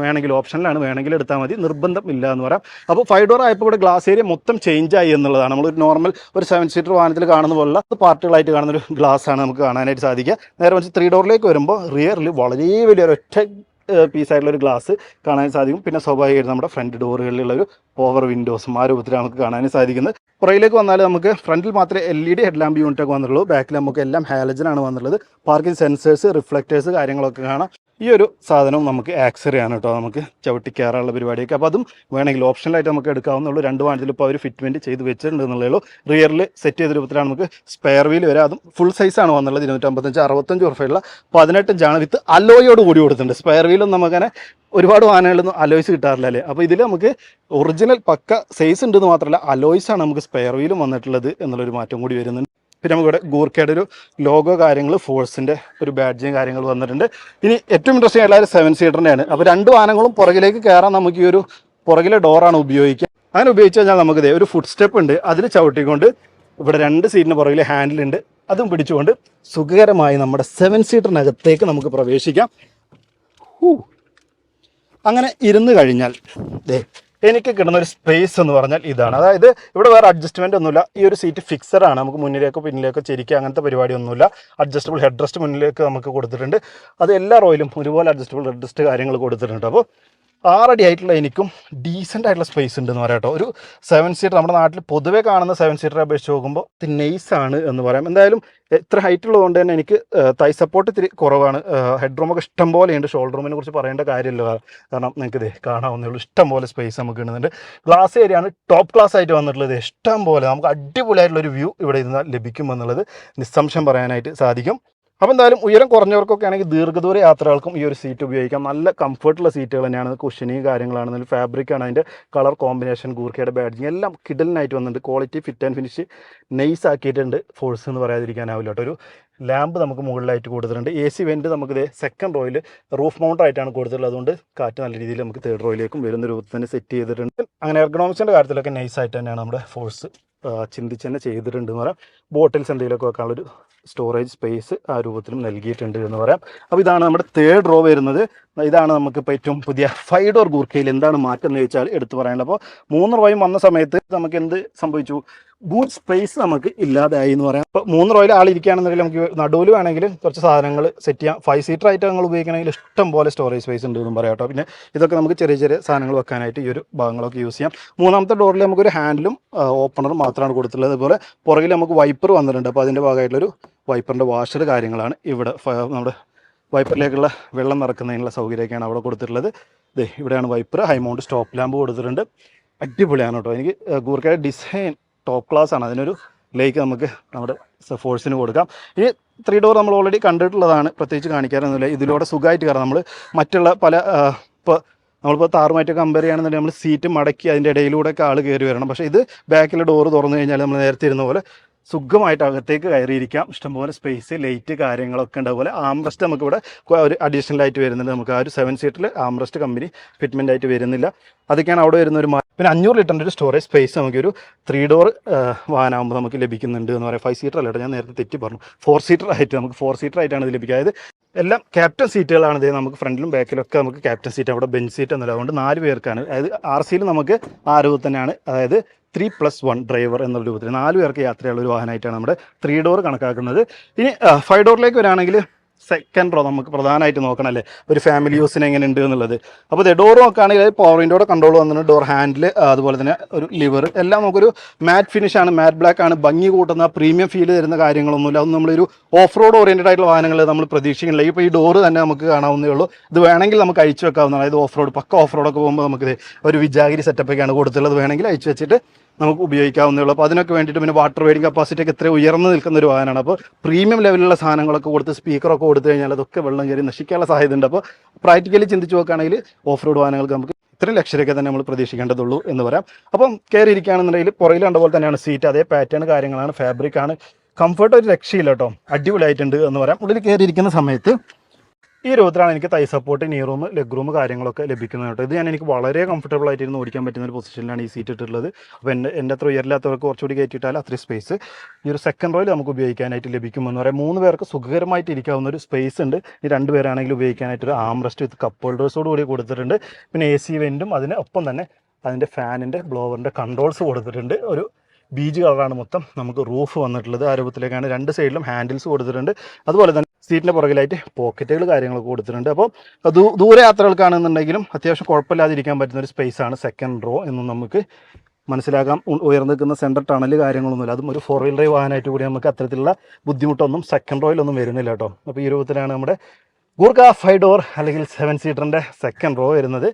വേണമെങ്കിൽ ഓപ്ഷനിലാണ് വേണമെങ്കിൽ എടുത്താൽ മതി. നിർബന്ധം ഇല്ല എന്ന് പറയാം. അപ്പോൾ ഫൈവ് ഡോർ ആയപ്പോൾ ഇവിടെ ഗ്ലാസ് ഏരിയ മൊത്തം ചേഞ്ച് ആയി എന്നുള്ളതാണ്. നമ്മളൊരു നോർമൽ ഒരു സെവൻ സീറ്റർ വാഹനത്തിൽ കാണുന്ന പോലുള്ള പാർട്ടുകളായിട്ട് കാണുന്ന ഒരു ഗ്ലാസ് ആണ് നമുക്ക് കാണാനായിട്ട് സാധിക്കുക. നേരെ മറിച്ച് ത്രീ ഡോറിലേക്ക് വരുമ്പോൾ റിയറിൽ വളരെ വലിയൊരു ഒറ്റ പീസായിട്ടുള്ള ഒരു ഗ്ലാസ് കാണാൻ സാധിക്കും. പിന്നെ സ്വാഭാവികമായിട്ട് നമ്മുടെ ഫ്രണ്ട് ഡോറുകളിലുള്ള ഒരു ഓവർ വിൻഡോസും ആ രൂപത്തിൽ നമുക്ക് കാണാൻ സാധിക്കുന്നത്. പുറയിലേക്ക് വന്നാൽ നമുക്ക് ഫ്രണ്ടിൽ മാത്രമേ L E D head lamp unit ഒക്കെ വന്നുള്ളൂ ബാക്കിൽ നമുക്ക് എല്ലാം ഹാലജൻ ആണ് വന്നുള്ളത് പാർക്കിംഗ് സെൻസേഴ്സ് റിഫ്ലക്റ്റേഴ്സ് കാര്യങ്ങളൊക്കെ കാണാം. ഈ ഒരു സാധനവും നമുക്ക് ആക്സറി ആണ് കേട്ടോ. നമുക്ക് ചവിട്ടി കയറാനുള്ള പരിപാടിയൊക്കെ. അപ്പോൾ അതും വേണമെങ്കിൽ ഓപ്ഷനിലായിട്ട് നമുക്ക് എടുക്കാവുന്നുള്ളൂ രണ്ട് വാഹനത്തിൽ ഇപ്പോൾ അവർ ഫിറ്റ്മെന്റ് ചെയ്ത് വെച്ചിട്ടുണ്ട് എന്നുള്ളേ റിയറിൽ സെറ്റ് ചെയ്ത രൂപത്തിലാണ് നമുക്ക് സ്പെയർ വീൽ വരെ അതും ഫുൾ സൈസാണ് വന്നുള്ളത് ഇരുന്നൂറ്റമ്പത്തഞ്ച് അറുപത്തഞ്ച് ഉറപ്പുള്ള പതിനെട്ടഞ്ചാണ് വിത്ത് അലോയോട് കൂടി കൊടുത്തിട്ടുണ്ട്. സ്പെയർ വീലും നമുക്കങ്ങനെ ഒരുപാട് വാഹനങ്ങളിലൊന്നും അലോയ്സ് കിട്ടാറില്ല അല്ലേ? അപ്പോൾ ഇതിൽ നമുക്ക് ഒറിജിനൽ പക്ക സൈസ് ഉണ്ടെന്ന് മാത്രമല്ല അലോയ്സ് ആണ് നമുക്ക് സ്പെയർ വീലും വന്നിട്ടുള്ളത് എന്നുള്ളൊരു മാറ്റം കൂടി വരുന്നുണ്ട്. പിന്നെ നമുക്കിവിടെ ഗൂർക്കയുടെ ഒരു ലോഗോ കാര്യങ്ങൾ ഫോഴ്സിന്റെ ഒരു ബാഡ്ജിയും കാര്യങ്ങൾ വന്നിട്ടുണ്ട്. ഇനി ഏറ്റവും ഇൻട്രസ്റ്റിംഗ് ആയിട്ടുള്ള സെവൻ സീറ്ററിന്റെയാണ് അപ്പോൾ രണ്ട് വാഹനങ്ങളും പുറകിലേക്ക് കയറാൻ നമുക്ക് ഈ ഒരു പുറകിലെ ഡോറാണ് ഉപയോഗിക്കുക. അങ്ങനെ ഉപയോഗിച്ച് കഴിഞ്ഞാൽ നമുക്ക് ദേ ഒരു ഫുഡ് സ്റ്റെപ്പ് ഉണ്ട്. അതിൽ ചവിട്ടിക്കൊണ്ട് ഇവിടെ രണ്ട് സീറ്റിന് പുറകിൽ ഹാൻഡിലുണ്ട് അതും പിടിച്ചുകൊണ്ട് സുഖകരമായി നമ്മുടെ സെവൻ സീറ്ററിനകത്തേക്ക് നമുക്ക് പ്രവേശിക്കാം. ഹൂ. അങ്ങനെ ഇരുന്ന് കഴിഞ്ഞാൽ ദേ എനിക്ക് കിട്ടുന്ന ഒരു സ്പേസ് എന്ന് പറഞ്ഞാൽ ഇതാണ്. അതായത് ഇവിടെ വേറെ അഡ്ജസ്റ്റ്മെന്റ് ഒന്നുമില്ല. ഈ ഒരു സീറ്റ് ഫിക്സഡ് ആണ്. നമുക്ക് മുന്നിലേക്കോ പിന്നിലേക്കോ ചെരിക്കുക അങ്ങനത്തെ പരിപാടി ഒന്നുമില്ല. അഡ്ജസ്റ്റബിൾ ഹെഡ് റെസ്റ്റ് മുന്നിലേക്ക് നമുക്ക് കൊടുത്തിട്ടുണ്ട്. അത് എല്ലാ റോയിലും ഒരുപോലെ അഡ്ജസ്റ്റബിൾ ഹെഡ് റെസ്റ്റ് കാര്യങ്ങൾ കൊടുത്തിട്ടുണ്ട്. അപ്പോൾ ആറടി ആയിട്ടുള്ള എനിക്കും ഡീസന്റ് ആയിട്ടുള്ള സ്പേസ് ഉണ്ടെന്ന് പറയാം കേട്ടോ. ഒരു സെവൻ സീറ്റർ നമ്മുടെ നാട്ടിൽ പൊതുവെ കാണുന്ന സെവൻ സീറ്ററെ അപേക്ഷിച്ച് നോക്കുമ്പോൾ ആണ് എന്ന് പറയാം. എന്തായാലും ഇത്ര ഹൈറ്റ് ഉള്ളതുകൊണ്ട് തന്നെ എനിക്ക് തൈ സപ്പോർട്ട് ഇത്തിരി കുറവാണ്. ഹെഡ് റൂമൊക്കെ ഇഷ്ടം പോലെയുണ്ട് ഷോൾഡർ റൂമിനെ കുറിച്ച് പറയേണ്ട കാര്യമില്ല. കാരണം നിങ്ങൾക്ക് ഇത് കാണാവുന്നേ ഉള്ളൂ. ഇഷ്ടം പോലെ സ്പേസ് നമുക്ക് ഇടുന്നുണ്ട് ഗ്ലാസ് ഏരിയ ആണ് ടോപ്പ് ക്ലാസ് ആയിട്ട് വന്നിട്ടുള്ളത്. ഇഷ്ടം പോലെ നമുക്ക് അടിപൊളിയായിട്ടുള്ള ഒരു വ്യൂ ഇവിടെ ഇരുന്നാൽ ലഭിക്കുമെന്നുള്ളത് നിസ്സംശയം പറയാനായിട്ട് സാധിക്കും. അപ്പോൾ എന്തായാലും ഉയരം കുറഞ്ഞവർക്കൊക്കെ ആണെങ്കിൽ ദീർഘദൂര യാത്രകൾക്കും ഈ ഒരു സീറ്റ് ഉപയോഗിക്കാം. നല്ല കംഫർട്ടുള്ള സീറ്റുകൾ തന്നെയാണ് കുഷനി കാര്യങ്ങളാണ്. ഫാബ്രിക് ആണ്. അതിന്റെ കളർ കോമ്പിനേഷൻ ഗൂർക്കയുടെ ബാഡ്ജിങ് എല്ലാം കിഡലിനായിട്ട് വന്നിട്ടുണ്ട്. Quality fit and finish nice ആക്കിയിട്ടുണ്ട്. ഫോഴ്സ് എന്ന് പറയാതിരിക്കാനാവില്ല കേട്ടോ. ഒരു ലാമ്പ് നമുക്ക് മുകളിലായിട്ട് കൊടുത്തിട്ടുണ്ട്. എ സി വെന്റ് നമുക്കിത് സെക്കൻഡ് റോയിൽ റൂഫ് മൗണ്ടായിട്ടാണ് കൊടുത്തിട്ടുള്ളത്. അതുകൊണ്ട് കാറ്റ് നല്ല രീതിയിൽ നമുക്ക് തേർഡ് റോയിലേക്കും വരുന്ന രൂപത്തിൽ തന്നെ സെറ്റ് ചെയ്തിട്ടുണ്ട്. അങ്ങനെ എർഗണോമിക്സിന്റെ കാര്യത്തിലൊക്കെ നൈസ് ആയിട്ട് തന്നെയാണ് നമ്മുടെ ഫോഴ്സ് ചിന്തിച്ച് തന്നെ ചെയ്തിട്ടുണ്ട് എന്ന് പറയാം. ബോട്ടിൽസ് എന്തെങ്കിലുമൊക്കെ വെക്കാനുള്ളൊരു സ്റ്റോറേജ് സ്പേസ് ആ രൂപത്തിലും നൽകിയിട്ടുണ്ട് എന്ന് പറയാം. അപ്പോൾ ഇതാണ് നമ്മുടെ തേർഡ് റോ വരുന്നത്. ഇതാണ് നമുക്കിപ്പോൾ ഏറ്റവും പുതിയ ഫൈവ് ഡോർ ഗൂർക്കയിൽ എന്താണ് മാറ്റം എന്ന് ചോദിച്ചാൽ എടുത്തു പറയാനുള്ളത്. അപ്പോൾ മൂന്ന് റോയും വന്ന സമയത്ത് നമുക്ക് എന്ത് സംഭവിച്ചു? ബൂട്ട് സ്പേസ് നമുക്ക് ഇല്ലാതായി എന്ന് പറയാം. അപ്പോൾ മൂന്ന് റോയിൽ ആളിരിക്കുകയാണെന്നുണ്ടെങ്കിൽ നമുക്ക് നടുവിൽ വേണമെങ്കിൽ കുറച്ച് സാധനങ്ങൾ സെറ്റ് ചെയ്യാം. ഫൈവ് സീറ്റർ ആയിട്ട് നിങ്ങൾ ഉപയോഗിക്കണമെങ്കിൽ ഇഷ്ടം പോലെ സ്റ്റോറേജ് സ്പേസ് ഉണ്ട് എന്നും പറയാം കേട്ടോ. പിന്നെ ഇതൊക്കെ നമുക്ക് ചെറിയ ചെറിയ സാധനങ്ങൾ വെക്കാനായിട്ട് ഈ ഒരു ഭാഗങ്ങളൊക്കെ യൂസ് ചെയ്യാം. മൂന്നാമത്തെ ഡോറിൽ നമുക്കൊരു ഹാൻഡിലും ഓപ്പണറും മാത്രമാണ് കൊടുത്തിട്ടുള്ളത്. അതുപോലെ പുറകിൽ നമുക്ക് വൈപ്പർ വന്നിട്ടുണ്ട്. അപ്പോൾ അതിന്റെ ഭാഗമായിട്ടുള്ളൊരു വൈപ്പറിന്റെ വാഷർ കാര്യങ്ങളാണ് ഇവിടെ നമ്മുടെ വൈപ്പറിലേക്കുള്ള വെള്ളം നിറക്കുന്നതിനുള്ള സൗകര്യമൊക്കെയാണ് അവിടെ കൊടുത്തിട്ടുള്ളത്. ദേ ഇവിടെയാണ് വൈപ്പർ. ഹൈമൗണ്ട് സ്റ്റോപ്പ് ലാമ്പ് കൊടുത്തിട്ടുണ്ട്. അടിപൊളിയാണ് കേട്ടോ. എനിക്ക് ഗൂർക്കയുടെ ഡിസൈൻ ടോപ്പ് ക്ലാസ് ആണ്. അതിനൊരു ലേക്ക് നമുക്ക് നമ്മുടെ ഫോഴ്സിന് കൊടുക്കാം. ഇനി ത്രീ ഡോർ നമ്മൾ ഓൾറെഡി കണ്ടിട്ടുള്ളതാണ്. പ്രത്യേകിച്ച് കാണിക്കാറൊന്നുമില്ല ഇതിലൂടെ സുഖമായിട്ട് കയറാം. നമ്മൾ മറ്റുള്ള പല ഇപ്പോൾ നമ്മളിപ്പോൾ താറുമായിട്ട് കമ്പയർ ചെയ്യുകയാണെന്നുണ്ടെങ്കിൽ നമ്മൾ സീറ്റ് മടക്കി അതിന്റെ ഇടയിലൂടെ ഒക്കെ ആൾ കയറി വരണം. പക്ഷേ ഇത് ബാക്കിലെ ഡോറ് തുറന്നു കഴിഞ്ഞാൽ നമ്മൾ നേരത്തെ ഇരുന്ന പോലെ സുഖമായിട്ട് അകത്തേക്ക് കയറിയിരിക്കാം. ഇഷ്ടംപോലെ സ്പേസ് ലൈറ്റ് കാര്യങ്ങളൊക്കെ ഉണ്ട് പോലെ ആംറസ്റ്റ് നമുക്കിവിടെ ഇവിടെ ഒരു അഡീഷണൽ ആയിട്ട് വരുന്നുണ്ട്. നമുക്ക് ആ ഒരു സെവൻ സീറ്റിൽ ആംറസ്റ്റ് കമ്പനി ഫിറ്റ്മെന്റ് ആയിട്ട് വരുന്നില്ല. അതൊക്കെയാണ് അവിടെ വരുന്ന ഒരു പിന്നെ അഞ്ഞൂറ് ലിറ്ററിന്റെ ഒരു സ്റ്റോറേജ് സ്പേസ് നമുക്കൊരു ത്രീ ഡോർ വാഹനമാകുമ്പോൾ നമുക്ക് ലഭിക്കുന്നുണ്ട് എന്ന് പറയാം. ഫൈവ് സീറ്റർ അല്ല ഞാൻ നേരത്തെ തെറ്റി പറഞ്ഞു. ഫോർ സീറ്റർ ആയിട്ട് നമുക്ക് ഫോർ സീറ്റർ ആയിട്ടാണ് ഇത് ലഭിക്കുക. അതായത് എല്ലാം ക്യാപ്റ്റൻ സീറ്റുകളാണ് ഇത്. നമുക്ക് ഫ്രണ്ടിലും ബാക്കിലൊക്കെ നമുക്ക് ക്യാപ്റ്റൻ സീറ്റ് അവിടെ ബെഞ്ച് സീറ്റ് എന്നല്ല അതുകൊണ്ട് നാല് പേർക്കാണ്. അതായത് ആർ സിയിൽ നമുക്ക് ആ രൂപത്തിൽ തന്നെയാണ്. അതായത് ത്രീ പ്ലസ് വൺ ഡ്രൈവർ എന്നുള്ള രൂപത്തിൽ നാല് പേർക്ക് യാത്രയുള്ള ഒരു വാഹനമായിട്ടാണ് നമ്മുടെ ത്രീ ഡോർ കണക്കാക്കുന്നത്. ഇനി ഫൈവ് ഡോറിലേക്ക് വരാണെങ്കിൽ സെക്കൻഡ് റോ നമുക്ക് പ്രധാനമായിട്ട് നോക്കണം അല്ലേ ഒരു ഫാമിലി യൂസിന് എങ്ങനെ ഉണ്ട് എന്നുള്ളത്. അപ്പോൾ ഇത് ഡോർ നോക്കുകയാണെങ്കിൽ പവർ കൂടെ കൺട്രോൾ വന്നിട്ടുണ്ട്. ഡോർ ഹാൻഡിൽ അതുപോലെ തന്നെ ഒരു ലിവർ എല്ലാം നമുക്കൊരു മാറ്റ് ഫിനിഷ് ആണ് മാറ്റ് ബ്ലാക്ക് ആണ്. ഭംഗി കൂട്ടുന്ന പ്രീമിയം ഫീൽ തരുന്ന കാര്യങ്ങളൊന്നുമില്ല. അതൊന്നും നമ്മളൊരു ഓഫ് റോഡ് ഓറിയന്റഡ് ആയിട്ടുള്ള വാഹനങ്ങൾ നമ്മൾ പ്രതീക്ഷിക്കുന്നില്ല. ഇപ്പോൾ ഈ ഡോറ് തന്നെ നമുക്ക് കാണാവുന്നേ ഉള്ളൂ. ഇത് വേണമെങ്കിൽ നമുക്ക് അയച്ചു വെക്കാവുന്നതാണ്. അതായത് ഓഫ് റോഡ് പക്ക ഓഫ് റോഡൊക്കെ പോകുമ്പോൾ നമുക്കിത് ഒരു വിജാഗിരി സെറ്റപ്പൊക്കെയാണ് കൊടുത്തുള്ളത് വേണമെങ്കിൽ അയച്ചു വെച്ചിട്ട് നമുക്ക് ഉപയോഗിക്കാവുന്നേ ഉള്ളൂ അപ്പോൾ അതിനൊക്കെ വേണ്ടിയിട്ട് പിന്നെ വാട്ടർ വേഡിങ് കപ്പാസിറ്റി ഒക്കെ ഇത്ര ഉയർന്നു നിൽക്കുന്ന ഒരു വാഹനമാണ്. അപ്പോൾ പ്രീമിയം ലെവലിലുള്ള സാധനങ്ങളൊക്കെ കൊടുത്ത് സ്പീക്കറൊക്കെ കൊടുത്തു കഴിഞ്ഞാൽ അതൊക്കെ വെള്ളം കയറി നശിക്കാനുള്ള സാധ്യത ഉണ്ട് അപ്പോൾ പ്രാക്ടിക്കലി ചിന്തിച്ച് നോക്കുകയാണെങ്കിൽ ഓഫ് റോഡ് വാഹനങ്ങൾക്ക് നമുക്ക് ഇത്ര ലക്ഷരൊക്കെ തന്നെ നമ്മൾ പ്രതീക്ഷിക്കേണ്ടതുള്ളൂ എന്ന് പറയാം. അപ്പം കയറി ഇരിക്കുകയാണെന്നുണ്ടെങ്കിൽ കണ്ട പോലെ തന്നെയാണ് സീറ്റ് അതേ പാറ്റേൺ കാര്യങ്ങളാണ് ഫാബ്രിക് ആണ്. കംഫർട്ട് ഒരു രക്ഷയില്ല കേട്ടോ. അടിപൊളിയായിട്ടുണ്ട് എന്ന് പറയാം. ഉള്ളിൽ കയറി ഇരിക്കുന്ന സമയത്ത് ഈ രൂപത്തിലാണ് എനിക്ക് തൈ സപ്പോർട്ട് നീ റൂം ലെഗ് റൂം കാര്യങ്ങളൊക്കെ ലഭിക്കുന്നത് കേട്ടോ. ഇത് ഞാൻ എനിക്ക് വളരെ കംഫർട്ടബിൾ ആയിട്ട് ഇരുന്ന് ഓടിക്കാൻ പറ്റുന്ന ഒരു പൊസിഷനിലാണ് ഈ സീറ്റ് ഇട്ടിട്ടുള്ളത്. അപ്പോൾ എന്റെ എന്റെ അത്ര ഉയരില്ലാത്തവർക്ക് കുറച്ചുകൂടി കയറ്റിയിട്ടാൽ അത്രയും സ്പേസ് ഈ ഒരു സെക്കൻഡ് റോയിൽ നമുക്ക് ഉപയോഗിക്കാനായിട്ട് ലഭിക്കുമെന്ന് പറയാം. മൂന്ന് പേർക്ക് സുഖകരമായിട്ട് ഇരിക്കാവുന്ന ഒരു സ്പേസ് ഉണ്ട്. ഈ രണ്ട് പേരാണെങ്കിൽ ഉപയോഗിക്കാനായിട്ട് ഒരു ആംറസ്റ്റ് വിത്ത് കപ്പ് ഹോൾഡേഴ്സോട് കൂടി കൊടുത്തിട്ടുണ്ട്. പിന്നെ എ സി വെന്റും അതിന് ഒപ്പം തന്നെ അതിന്റെ ഫാനിന്റെ ബ്ലോവറിന്റെ കൺട്രോൾസ് കൊടുത്തിട്ടുണ്ട്. ഒരു ബീജ് കളറാണ് മൊത്തം നമുക്ക് റൂഫ് വന്നിട്ടുള്ളത്. ആ രൂപത്തിലേക്കാണ് രണ്ട് സൈഡിലും ഹാൻഡിൽസ് കൊടുത്തിട്ടുണ്ട്. അതുപോലെ തന്നെ സീറ്റിന്റെ പുറകിലായിട്ട് പോക്കറ്റുകൾ കാര്യങ്ങളൊക്കെ കൊടുത്തിട്ടുണ്ട്. അപ്പോൾ ദൂര യാത്രകൾക്കാണെന്നുണ്ടെങ്കിലും അത്യാവശ്യം കുഴപ്പമില്ലാതിരിക്കാൻ പറ്റുന്ന ഒരു സ്പേസ് ആണ് സെക്കൻഡ് റോ എന്ന് നമുക്ക് മനസ്സിലാക്കാം. ഉയർന്നു നിൽക്കുന്ന സെന്റർ ടണൽ കാര്യങ്ങളൊന്നുമില്ല. അതും ഒരു ഫോർ വീൽ ഡ്രൈവ് വാഹനമായിട്ട് കൂടി നമുക്ക് അത്തരത്തിലുള്ള ബുദ്ധിമുട്ടൊന്നും സെക്കൻഡ് റോയിലൊന്നും വരുന്നില്ല കേട്ടോ. അപ്പോൾ ഈ രൂപത്തിലാണ് നമ്മുടെ ഗൂർഖ ഫൈവ് ഡോർ അല്ലെങ്കിൽ സെവൻ സീറ്ററിന്റെ സെക്കൻഡ് റോ വരുന്നത്.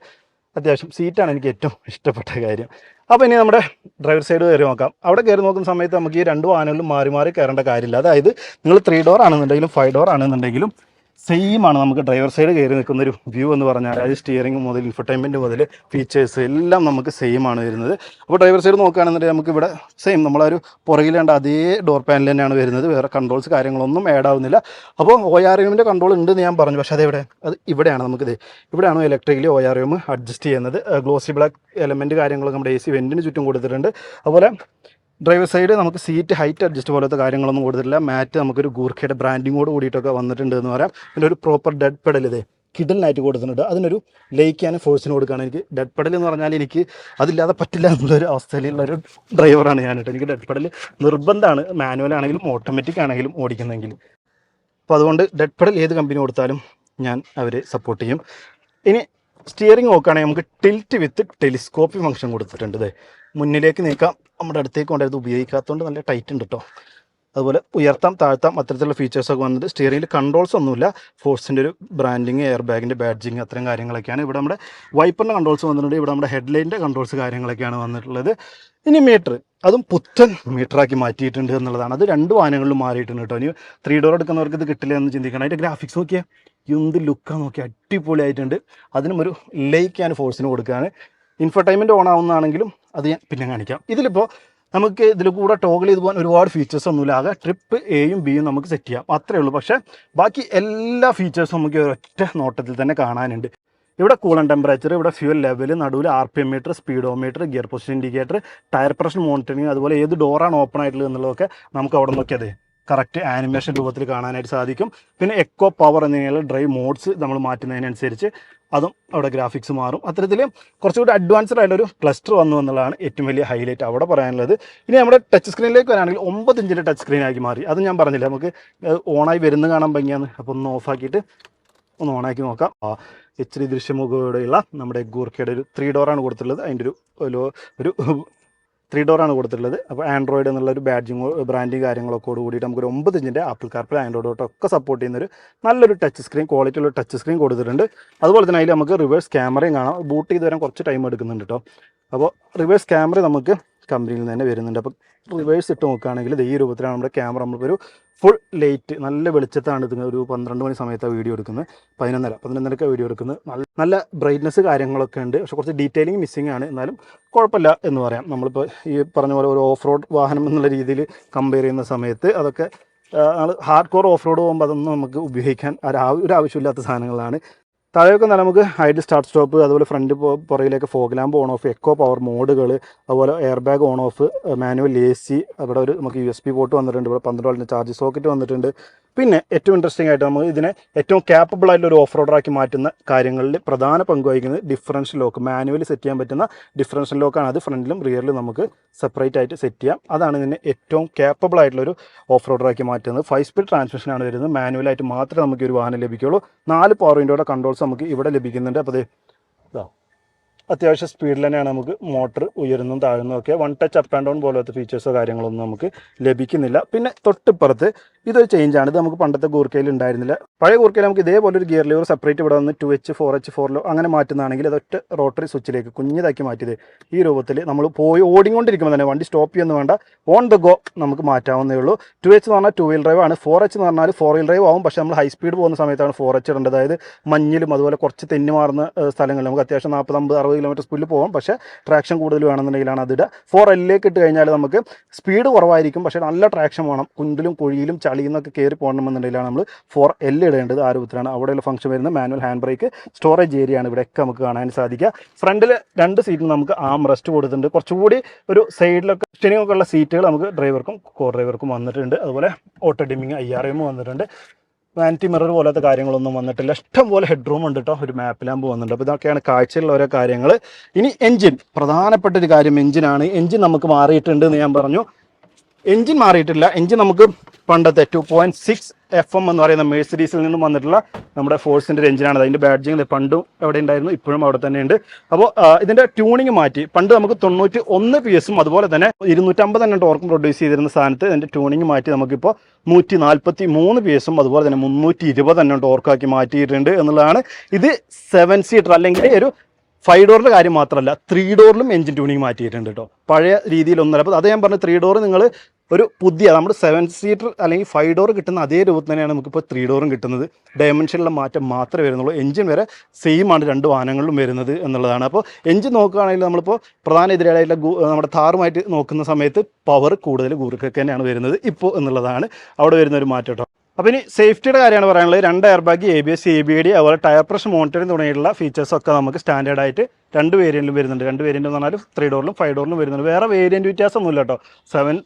അത്യാവശ്യം സീറ്റാണ് എനിക്ക് ഏറ്റവും ഇഷ്ടപ്പെട്ട കാര്യം. അപ്പോൾ ഇനി നമ്മുടെ ഡ്രൈവർ സൈഡ് കയറി നോക്കാം. അവിടെ കയറി നോക്കുന്ന സമയത്ത് നമുക്ക് ഈ രണ്ട് വാഹനങ്ങളിലും മാറി മാറി കയറേണ്ട കാര്യമില്ല. അതായത് നിങ്ങൾ ത്രീ ഡോർ ആണെന്നുണ്ടെങ്കിലും ഫൈവ് ഡോർ ആണെന്നുണ്ടെങ്കിലും സെയിം ആണ് നമുക്ക് ഡ്രൈവർ സൈഡ് കയറി നിൽക്കുന്ന ഒരു വ്യൂ എന്ന് പറഞ്ഞാൽ അതായത് സ്റ്റിയറിംഗ് മുതൽ ഇൻഫർടൈൻമെന്റ് മുതൽ ഫീച്ചേഴ്സ് എല്ലാം നമുക്ക് സെയിം ആണ് വരുന്നത്. അപ്പോൾ ഡ്രൈവർ സൈഡ് നോക്കുകയാണെന്നുണ്ടെങ്കിൽ നമുക്ക് ഇവിടെ സെയിം നമ്മളൊരു പുറകിലേണ്ട അതേ ഡോർ പാനൽ തന്നെയാണ് വരുന്നത്. വേറെ കൺട്രോൾസ് കാര്യങ്ങളൊന്നും ആഡ് ആവുന്നില്ല. അപ്പോൾ ഒ ആർ എമ്മിന്റെ കൺട്രോൾ ഉണ്ടെന്ന് ഞാൻ പറഞ്ഞു. പക്ഷേ അതെവിടെ? അത് ഇവിടെയാണ് നമുക്കിത്. ഇവിടെയാണ് electrically O R M adjust ചെയ്യുന്നത്. ഗ്ലോസി ബ്ലാക്ക് എലമെന്റ് കാര്യങ്ങളൊക്കെ നമ്മുടെ എ സി വെന്റിന് ചുറ്റും കൊടുത്തിട്ടുണ്ട്. അതുപോലെ ഡ്രൈവർ സൈഡ് നമുക്ക് സീറ്റ് ഹൈറ്റ് അഡ്ജസ്റ്റ് പോലത്തെ കാര്യങ്ങളൊന്നും കൊടുത്തിട്ടില്ല. മാറ്റ് നമുക്കൊരു ഗൂർഖയുടെ ബ്രാൻഡിങ്ങോട് കൂടിയിട്ടൊക്കെ വന്നിട്ടുണ്ട് എന്ന് പറയാം. പിന്നെ ഒരു പ്രോപ്പർ ഡെഡ് പെഡൽ ഇതേ കിഡലിനായിട്ട് കൊടുത്തിട്ടുണ്ട്. അതിനൊരു ലയിക്കാനും ഫോഴ്സിന് കൊടുക്കുകയാണ്. എനിക്ക് ഡെഡ് പെഡൽ എന്ന് പറഞ്ഞാൽ എനിക്ക് അതില്ലാതെ പറ്റില്ല എന്നുള്ളൊരു അവസ്ഥയിലുള്ള ഒരു ഡ്രൈവറാണ് ഞാൻ കേട്ടോ. എനിക്ക് ഡെഡ് പെഡൽ നിർബന്ധമാണ്. മാനുവൽ ആണെങ്കിലും ഓട്ടോമാറ്റിക് ആണെങ്കിലും ഓടിക്കുന്നെങ്കിൽ അപ്പോൾ അതുകൊണ്ട് ഡെഡ് പെഡൽ ഏത് കമ്പനി കൊടുത്താലും ഞാൻ അവരെ സപ്പോർട്ട് ചെയ്യും. ഇനി സ്റ്റിയറിംഗ് നോക്കുകയാണെങ്കിൽ നമുക്ക് ടിൽറ്റ് വിത്ത് ടെലിസ്കോപ്പി ഫംഗ്ഷൻ കൊടുത്തിട്ടുണ്ട് മുന്നിലേക്ക് നീക്കാം. നമ്മുടെ അടുത്തേക്ക് കൊണ്ടുവരുന്നത് ഉപയോഗിക്കാത്തതുകൊണ്ട് നല്ല ടൈറ്റ് ഉണ്ട് കേട്ടോ അതുപോലെ ഉയർത്താം താഴ്ത്താം അത്തരത്തിലുള്ള ഫീച്ചേഴ്സൊക്കെ വന്നിട്ട് സ്റ്റിയറിംഗിൽ കൺട്രോൾസ് ഒന്നുമില്ല. ഫോഴ്സിന്റെ ഒരു ബ്രാൻഡിങ് എയർ ബാഗിന്റെ ബാഡ്ജിങ് അത്തരം കാര്യങ്ങളൊക്കെയാണ്. ഇവിടെ നമ്മുടെ വൈപ്പറിന്റെ കൺട്രോൾസ് വന്നിട്ടുണ്ട്. ഇവിടെ നമ്മുടെ ഹെഡ്ലൈറ്റിന്റെ കൺട്രോൾസ് കാര്യങ്ങളൊക്കെയാണ് വന്നിട്ടുള്ളത്. ഇനി മീറ്റർ അതും പുത്തൻ മീറ്ററാക്കി മാറ്റിയിട്ടുണ്ട് എന്നുള്ളതാണ്. അത് രണ്ട് വാഹനങ്ങളിലും മാറിയിട്ടുണ്ട് കേട്ടോ ഇനി ത്രീ ഡോർ എടുക്കുന്നവർക്ക് ഇത് കിട്ടില്ല എന്ന് ചിന്തിക്കണം അതിന്റെ ഗ്രാഫിക്സ് നോക്കിയാൽ എന്ത് ലുക്കാണ് നോക്കിയാൽ അടിപൊളിയായിട്ടുണ്ട്. അതിനും ഒരു ലൈക്ക് ഞാൻ ഫോഴ്സിന് കൊടുക്കുകയാണ് ഇൻഫർടൈൻമെന്റ് ഓൺ ആവുന്നതാണെങ്കിലും അത് ഞാൻ പിന്നെ കാണിക്കാം. ഇതിലിപ്പോൾ നമുക്ക് ഇതിൽ കൂടെ ടോഗിൾ ചെയ്ത് പോകാൻ ഒരുപാട് ഫീച്ചേഴ്സ് ഒന്നുമില്ല. ആകെ ട്രിപ്പ് എയും ബിയും നമുക്ക് സെറ്റ് ചെയ്യാം. അത്രേ ഉള്ളൂ. പക്ഷേ ബാക്കി എല്ലാ ഫീച്ചേഴ്സും നമുക്ക് ഒറ്റ നോട്ടത്തിൽ തന്നെ കാണാനുണ്ട്. ഇവിടെ കൂളൻ ടെമ്പറേച്ചർ ഇവിടെ ഫ്യൂൽ ലെവൽ നടുവിൽ R P M meter speedometer gear position indicator tyre pressure monitoring അതുപോലെ ഏത് ഡോറാണ് ഓപ്പൺ ആയിട്ടുള്ളത് എന്നുള്ളതൊക്കെ നമുക്ക് അവിടെ നോക്കിയത് കറക്റ്റ് ആനിമേഷൻ രൂപത്തിൽ കാണാനായിട്ട് സാധിക്കും. പിന്നെ എക്കോ പവർ എന്നിങ്ങനെയുള്ള ഡ്രൈവ് മോഡ്സ് നമ്മൾ മാറ്റുന്നതിനനുസരിച്ച് അതും അവിടെ ഗ്രാഫിക്സ് മാറും. അത്തരത്തിൽ കുറച്ചുകൂടി അഡ്വാൻസ്ഡ് ആയിട്ടൊരു ക്ലസ്റ്റർ വന്നു എന്നുള്ളതാണ് ഏറ്റവും വലിയ ഹൈലൈറ്റ് അവിടെ പറയാനുള്ളത്. ഇനി നമ്മുടെ ടച്ച് സ്ക്രീനിലേക്ക് വരാണെങ്കിൽ ഒമ്പത് ഇഞ്ചിന്റെ ടച്ച് സ്ക്രീനാക്കി മാറി. അത് ഞാൻ പറഞ്ഞില്ല നമുക്ക് ഓണായി വരുന്ന കാണാൻ ഭംഗിയാണ്. അപ്പോൾ ഒന്ന് ഓഫാക്കിയിട്ട് ഒന്ന് ഓണാക്കി നോക്കാം. ആ എച്ച് ഡി ദൃശ്യമുഖയോടെയുള്ള നമ്മുടെ ഗൂർക്കയുടെ ഒരു ത്രീ ഡോറാണ് കൊടുത്തിട്ടുള്ളത്. അതിന്റെ ഒരു ഒരു ത്രീ ഡോറാണ് കൊടുത്തിട്ടുള്ളത്. അപ്പോൾ ആൻഡ്രോയിഡ് എന്നുള്ള ഒരു ബാഡ്ജിങ് ബ്രാൻഡിങ് കാര്യങ്ങളൊക്കെ കൂടിയിട്ട് നമുക്കൊരു ഒമ്പത് ഇഞ്ചിന്റെ ആപ്പിൾ കാർപ്പിൽ ആൻഡ്രോയിഡ് ഒക്കെ സപ്പോർട്ട് ചെയ്യുന്ന ഒരു നല്ലൊരു ടച്ച് സ്ക്രീൻ ക്വാളിറ്റി ഉള്ള ടച്ച് സ്ക്രീൻ കൊടുത്തിട്ടുണ്ട്. അതുപോലെ തന്നെ അതിൽ നമുക്ക് റിവേഴ്സ് ക്യാമറയും കാണാം. ബൂട്ട് ചെയ്ത് വരാൻ കുറച്ച് ടൈം എടുക്കുന്നുണ്ട് കേട്ടോ അപ്പോൾ റിവേഴ്സ് ക്യാമറ നമുക്ക് കമ്പനിയിൽ നിന്ന് തന്നെ വരുന്നുണ്ട്. അപ്പോൾ റിവേഴ്സ് ഇട്ട് നോക്കുകയാണെങ്കിൽ ഈ രൂപത്തിലാണ് നമ്മുടെ ക്യാമറ നമ്മളിപ്പോൾ ഒരു ഫുൾ ലൈറ്റ് നല്ല വെളിച്ചത്താണ് ഇത്. ഒരു പന്ത്രണ്ട് മണി സമയത്താണ് വീഡിയോ എടുക്കുന്നത്. പതിനൊന്നര പതിനൊന്നരക്ക് വീഡിയോ എടുക്കുന്നത്. നല്ല നല്ല ബ്രൈറ്റ്നസ് കാര്യങ്ങളൊക്കെ ഉണ്ട്. പക്ഷെ കുറച്ച് ഡീറ്റെയിലിംഗ് മിസ്സിംഗ് ആണ്. എന്നാലും കുഴപ്പമില്ല എന്ന് പറയാം. നമ്മളിപ്പോൾ ഈ പറഞ്ഞ പോലെ ഒരു ഓഫ് റോഡ് വാഹനം എന്നുള്ള രീതിയിൽ കമ്പയർ ചെയ്യുന്ന സമയത്ത് അതൊക്കെ ഹാർഡ് കോർ ഓഫ് റോഡ് പോകുമ്പോൾ അതൊന്നും നമുക്ക് ഉപയോഗിക്കാൻ ഒരു ആവശ്യമില്ലാത്ത സാധനങ്ങളാണ്. താഴെയൊക്കെ നമുക്ക് ഹൈഡ് സ്റ്റാർട്ട് സ്റ്റോപ്പ് അതുപോലെ ഫ്രണ്ട് പുറകിലേക്ക് fog lamp on off eco power മോഡുകൾ അതുപോലെ air bag on off manual A C അവിടെ ഒരു നമുക്ക് യു എസ് പി പോർട്ട് വന്നിട്ടുണ്ട്. ഇവിടെ പന്ത്രണ്ട് വോൾട്ടിന്റെ ചാർജ് സോക്കറ്റ് വന്നിട്ടുണ്ട്. പിന്നെ ഏറ്റവും ഇൻട്രസ്റ്റിംഗ് ആയിട്ട് നമുക്ക് ഇതിനെ ഏറ്റവും ക്യാപ്പബിൾ ആയിട്ടുള്ള ഒരു ഓഫ് റോഡറാക്കി മാറ്റുന്ന കാര്യങ്ങളിൽ പ്രധാന പങ്ക് വഹിക്കുന്നത് ഡിഫറൻഷ്യൽ ലോക്ക് മാനുവലി സെറ്റ് ചെയ്യാൻ പറ്റുന്ന ഡിഫറൻഷ്യൽ ലോക്കാണ് അത് ഫ്രണ്ടിലും റിയറിലും നമുക്ക് സെപ്പറേറ്റ് ആയിട്ട് സെറ്റ് ചെയ്യാം. അതാണ് ഇതിനെ ഏറ്റവും ക്യാപ്പബിൾ ആയിട്ടുള്ള ഒരു ഓഫ് റോഡറാക്കി മാറ്റുന്നത്. ഫൈവ് സ്പീഡ് ട്രാൻസ്മിഷനാണ് വരുന്നത്. മാനുവലായിട്ട് മാത്രമേ നമുക്ക് ഒരു വാഹനം ലഭിക്കുകയുള്ളൂ നാല് പവർ വിൻഡോയുടെ കൺട്രോൾസ് നമുക്ക് ഇവിടെ ലഭിക്കുന്നുണ്ട്. അപ്പോൾ ദേ ഇതാ. അത്യാവശ്യം സ്പീഡിൽ തന്നെയാണ് നമുക്ക് മോട്ടർ ഉയരുന്നതും താഴുന്നതും ഒക്കെ. One touch up and down പോലത്തെ ഫീച്ചേഴ്സോ കാര്യങ്ങളൊന്നും നമുക്ക് ലഭിക്കുന്നില്ല. പിന്നെ തൊട്ടിപ്പുറത്ത് ഇതൊരു ചേഞ്ചാണ് ഇത് നമുക്ക് പണ്ടത്തെ ഗൂർക്കയിൽ ഉണ്ടായിരുന്നില്ല. പഴയ ഗൂർക്കയിൽ നമുക്ക് ഇതേപോലെ ഒരു ഗിയർ ലിവർ സെപ്പറേറ്റ് ഇവിടെ വന്ന് ടു എച്ച് ഫോർ എച്ച് ഫോറിലോ അങ്ങനെ മാറ്റുന്നതാണെങ്കിൽ അതൊറ്റ റോട്ടറി സ്വിച്ചിലേക്ക് കുഞ്ഞിതാക്കി മാറ്റിയത് ഈ രൂപത്തിൽ നമ്മൾ പോയി ഓടിക്കൊണ്ടിരിക്കുമ്പോൾ തന്നെ വണ്ടി സ്റ്റോപ്പ് ചെയ്യുന്നു വേണ്ട. ഓൺ ദ ഗോ നമുക്ക് മാറ്റാവുന്നേ ഉള്ളൂ. ടു എച്ച് എന്ന് പറഞ്ഞാൽ ടു വീൽ ഡ്രൈവ് ആണ്. ഫോർ എച്ച് എന്ന് പറഞ്ഞാൽ ഫോർ വീൽ ഡ്രൈവ് ആവും. പക്ഷേ നമ്മൾ ഹൈ സ്പീഡ് പോകുന്ന സമയത്താണ് ഫോർ എച്ച് ഇടേണ്ടത്. അതായത് മഞ്ഞിലും അതുപോലെ കുറച്ച് തെന്നി മാറുന്ന സ്ഥലങ്ങളിൽ നമുക്ക് അത്യാവശ്യം നാൽപ്പത് അമ്പത് അറുപത് കിലോമീറ്റർ സ്പീഡിൽ പോകും പക്ഷേ ട്രാക്ഷൻ കൂടുതൽ വേണമെന്നുണ്ടെങ്കിലാണ് അതിടുക ഫോർ എല്ലിലേക്ക് ഇട്ട് കഴിഞ്ഞാൽ നമുക്ക് സ്പീഡ് കുറവായിരിക്കും. പക്ഷേ നല്ല ട്രാക്ഷൻ വേണം. കുണ്ടിലും കുഴിയിലും ചളിയിൽ നിന്നൊക്കെ കയറി പോകണമെന്നുണ്ടെങ്കിലാണ് നമ്മൾ ഫോർ എൽ ഇടേണ്ടത് ആ രൂപത്തിലാണ്. അവിടെയുള്ള ഫംഗ്ഷൻ വരുന്നത് മാനുവൽ ഹാൻഡ് ബ്രേക്ക് സ്റ്റോറേജ് ഏരിയയാണ് ഇവിടെയൊക്കെ നമുക്ക് കാണാൻ സാധിക്കുക. ഫ്രണ്ടിൽ രണ്ട് സീറ്റിൽ നമുക്ക് ആം റെസ്റ്റ് കൊടുത്തിട്ടുണ്ട്. കുറച്ചുകൂടി ഒരു സൈഡിലൊക്കെ സ്റ്റിനിങ്ങൊക്കെ ഉള്ള സീറ്റുകൾ നമുക്ക് ഡ്രൈവർക്കും കോ ഡ്രൈവർക്കും വന്നിട്ടുണ്ട്. അതുപോലെ ഓട്ടോ ഡിമ്മിങ് ഐ ആർ എമ്മും വന്നിട്ടുണ്ട്. വാനിറ്റി മിറർ പോലത്തെ കാര്യങ്ങളൊന്നും വന്നിട്ടില്ല. ഇഷ്ടം പോലെ ഹെഡ് റൂം ഉണ്ട് കേട്ടോ ഒരു മാപ്പ് ലാമ്പ് വന്നിട്ടുണ്ട്. അപ്പോൾ ഇതൊക്കെയാണ് കാഴ്ചയിലുള്ള ഓരോ കാര്യങ്ങൾ ഇനി എൻജിൻ പ്രധാനപ്പെട്ട ഒരു കാര്യം എൻജിനാണ് എൻജിൻ നമുക്ക് മാറിയിട്ടുണ്ട് എന്ന് ഞാൻ പറഞ്ഞു. എൻജിൻ മാറിയിട്ടില്ല. എൻജിൻ നമുക്ക് പണ്ടത്തെ two point six F M എന്ന് പറയുന്ന മേഴ്സിഡീസിൽ നിന്നും വന്നിട്ടുള്ള നമ്മുടെ ഫോഴ്സിന്റെ ഒരു എഞ്ചിനാണ് അതിന്റെ ബാഡ്ജിങ് പണ്ടും എവിടെ ഉണ്ടായിരുന്നു ഇപ്പോഴും അവിടെ തന്നെ ഉണ്ട്. അപ്പോൾ ഇതിന്റെ ട്യൂണിങ് മാറ്റി. പണ്ട് നമുക്ക് തൊണ്ണൂറ്റി ഒന്ന് പി എസും അതുപോലെ തന്നെ ഇരുന്നൂറ്റമ്പത് തന്നെ ടോർക്കും പ്രൊഡ്യൂസ് ചെയ്തിരുന്ന സ്ഥാനത്ത് ഇതിന്റെ ട്യൂണിങ് മാറ്റി നമുക്കിപ്പോൾ നൂറ്റി നാൽപ്പത്തി മൂന്ന് പി എസും അതുപോലെ തന്നെ മുന്നൂറ്റി ഇരുപത് തന്നെ ടോർക്കാക്കി മാറ്റിയിട്ടുണ്ട് എന്നുള്ളതാണ്. ഇത് സെവൻ സീറ്റർ അല്ലെങ്കിൽ ഒരു ഫൈവ് ഡോറിന്റെ കാര്യം മാത്രമല്ല ത്രീ ഡോറിലും എഞ്ചിൻ ട്യൂണിങ് മാറ്റിയിട്ടുണ്ട് കേട്ടോ പഴയ രീതിയിലൊന്നുമല്ല അപ്പോൾ അത് ഞാൻ പറഞ്ഞു ത്രീ ഡോർ നിങ്ങൾ ഒരു പുതിയ നമ്മുടെ സെവൻ സീറ്റർ അല്ലെങ്കിൽ ഫൈവ് ഡോർ കിട്ടുന്ന അതേ രൂപത്തിൽ തന്നെയാണ് നമുക്കിപ്പോൾ ത്രീ ഡോറും കിട്ടുന്നത്. ഡയമെൻഷനിലുള്ള മാറ്റം മാത്രമേ വരുന്നുള്ളൂ. എഞ്ചിൻ വരെ സെയിം ആണ് രണ്ട് വാഹനങ്ങളിലും വരുന്നത് എന്നുള്ളതാണ്. അപ്പോൾ എഞ്ചിൻ നോക്കുകയാണെങ്കിൽ നമ്മളിപ്പോൾ പ്രധാന എതിരായിട്ടുള്ള ഗു- നമ്മുടെ താറുമായിട്ട് നോക്കുന്ന സമയത്ത് പവർ കൂടുതൽ ഗൂർക്കൊക്കെ തന്നെയാണ് വരുന്നത് ഇപ്പോൾ എന്നുള്ളതാണ്. അവിടെ വരുന്ന ഒരു മാറ്റം കേട്ടോ. അപ്പോൾ ഇനി സേഫ്റ്റിയുടെ കാര്യമാണ് പറയാനുള്ളത്. രണ്ട് air bag A B S A B D അതുപോലെ ടയർ പ്രഷർ മോണിറ്ററിംഗ് തുടങ്ങിയിട്ടുള്ള ഫീച്ചേഴ്സൊക്കെ നമുക്ക് സ്റ്റാൻഡേർഡ് ആയിട്ട് രണ്ട് വേരിയന്റിലും വരുന്നുണ്ട്. രണ്ട് വേരിയന്റ് എന്ന് പറഞ്ഞാൽ ത്രീ ഡോറിലും ഫൈവ് ഡോറിലും വരുന്നുണ്ട്. വേറെ വേരിയന്റ് വ്യത്യാസമൊന്നുമില്ല കേട്ടോ സെവൻ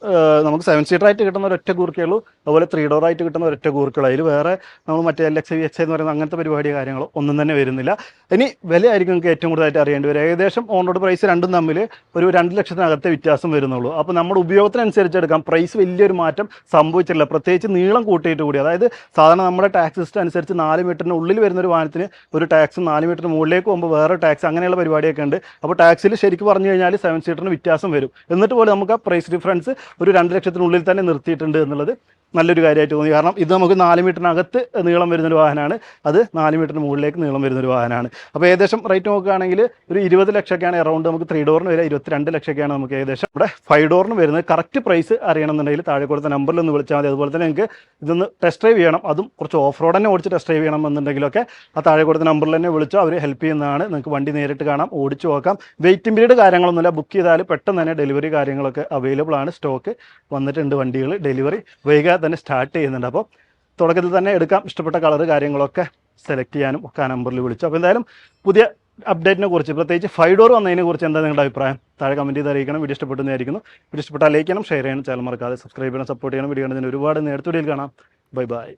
നമുക്ക് സെവൻ സീറ്റർ ആയിട്ട് കിട്ടുന്ന ഒരൊറ്റ കൂർക്കുള്ളൂ അതുപോലെ ത്രീ ഡോർ ആയിട്ട് കിട്ടുന്ന ഒരൊറ്റ കൂർക്കുള്ളൂ അതിൽ വേറെ നമ്മൾ മറ്റേ എൽ എക്സ് വി എച്ച് എന്ന് പറയുന്ന അങ്ങനത്തെ പരിപാടി കാര്യങ്ങളോ ഒന്നും തന്നെ വരുന്നില്ല. ഇനി വിലയായിരിക്കും നിങ്ങൾക്ക് ഏറ്റവും കൂടുതലായിട്ട് അറിയേണ്ടി വരും ഏകദേശം ഓൺ റോഡ് പ്രൈസ് രണ്ടും തമ്മിൽ ഒരു രണ്ട് ലക്ഷത്തിനകത്തെ വ്യത്യാസം വരുന്നുള്ളൂ. അപ്പോൾ നമ്മുടെ ഉപയോഗത്തിനനുസരിച്ച് എടുക്കാം. പ്രൈസ് വലിയൊരു മാറ്റം സംഭവിച്ചിട്ടില്ല. പ്രത്യേകിച്ച് നീളം കൂട്ടിയിട്ട് കൂടി. അതായത് സാധാരണ നമ്മുടെ ടാക്സ് സിസ്റ്റം അനുസരിച്ച് നാല് മീറ്ററിന് ഉള്ളിൽ വരുന്ന ഒരു വാഹനത്തിന് ഒരു ടാക്സ് നാല് മീറ്ററിന് മുകളിലേക്ക് പോകുമ്പോൾ വേറെ ടാക്സ് അങ്ങനെയുള്ള പരിപാടിയൊക്കെ ഉണ്ട്. അപ്പോൾ ടാക്സിൽ ശരിക്കും പറഞ്ഞു കഴിഞ്ഞാൽ സെവൻ സീറ്ററിന് വ്യത്യാസം വരും. എന്നിട്ട് പോലും നമുക്ക് ആ പ്രൈസ് ഡിഫറൻസ് ഒരു രണ്ട് ലക്ഷത്തിനുള്ളിൽ തന്നെ നിർത്തിയിട്ടുണ്ട് എന്നുള്ളത് നല്ലൊരു കാര്യമായിട്ട് തോന്നി. കാരണം ഇത് നമുക്ക് നാല് മീറ്ററിനകത്ത് നീളം വരുന്നൊരു വാഹനമാണ്. അത് നാല് മീറ്ററിന് മുകളിലേക്ക് നീളം വരുന്നൊരു വാഹനമാണ്. അപ്പോൾ ഏകദേശം റേറ്റ് നോക്കുകയാണെങ്കിൽ ഒരു ഇരുപത് ലക്ഷമൊക്കെയാണ് എറൗണ്ട് നമുക്ക് ത്രീ ഡോറിന് വരെ ഇരുപത്തിരണ്ട് ലക്ഷമൊക്കെയാണ് നമുക്ക് ഏകദേശം ഇവിടെ ഫൈവ് ഡോറിന് വരുന്നത്. കറക്റ്റ് പ്രൈസ് അറിയണമെന്നുണ്ടെങ്കിൽ താഴെ കൊടുത്ത നമ്പറിൽ ഒന്ന് വിളിച്ചാൽ മതി. അതുപോലെ തന്നെ നിങ്ങൾക്ക് ഇതൊന്ന് ടെസ്റ്റ് ഡ്രൈവ് ചെയ്യണം. അതും കുറച്ച് ഓഫ് റോഡ് തന്നെ ഓടിച്ച് ടെസ്റ്റ് ഡ്രൈവ് ചെയ്യണം എന്നുണ്ടെങ്കിലൊക്കെ ആ താഴെ കൊടുത്ത നമ്പറിൽ തന്നെ വിളിച്ചോ അവർ ഹെൽപ്പ് ചെയ്യുന്നതാണ്. നിങ്ങൾക്ക് വണ്ടി നേരിട്ട് കാണാം ഓടിച്ചു നോക്കാം. വെയിറ്റിംഗ് പീരീഡ് കാര്യങ്ങളൊന്നുമില്ല. ബുക്ക് ചെയ്താൽ പെട്ടെന്ന് തന്നെ ഡെലിവറി കാര്യങ്ങളൊക്കെ അവൈലബിൾ ആണ്. സ്റ്റോക്ക് വന്നിട്ടുണ്ട് വണ്ടികൾ. ഡെലിവറി വൈകാതെ തന്നെ സ്റ്റാർട്ട് ചെയ്യുന്നുണ്ട്. അപ്പോൾ തുടക്കത്തിൽ തന്നെ എടുക്കാം. ഇഷ്ടപ്പെട്ട കളർ കാര്യങ്ങളൊക്കെ സെലക്ട് ചെയ്യാനും ഒക്കെ ആ നമ്പറിൽ വിളിച്ചു. അപ്പോൾ എന്തായാലും പുതിയ അപ്ഡേറ്റിനെ കുറിച്ച് പ്രത്യേകിച്ച് ഫൈവ് ഡോർ വന്നതിനെ കുറിച്ച് എന്താ നിങ്ങളുടെ അഭിപ്രായം? താഴെ കമന്റ് ചെയ്ത് അറിയിക്കണം. വീഡിയോ ഇഷ്ടപ്പെട്ടെന്നായിരിക്കുന്നു വീഡിയോ ഇഷ്ടപ്പെട്ടാൽ ലൈക്ക് ചെയ്യണം ഷെയർ ചെയ്യണം ചാനൽ മറക്കാതെ സബ്സ്ക്രൈബ് ചെയ്യണം സപ്പോർട്ട് ചെയ്യണം. വീഡിയോ കണ്ടതിന് ഒരുപാട് നേരത്തെ കാണാം. Bye bye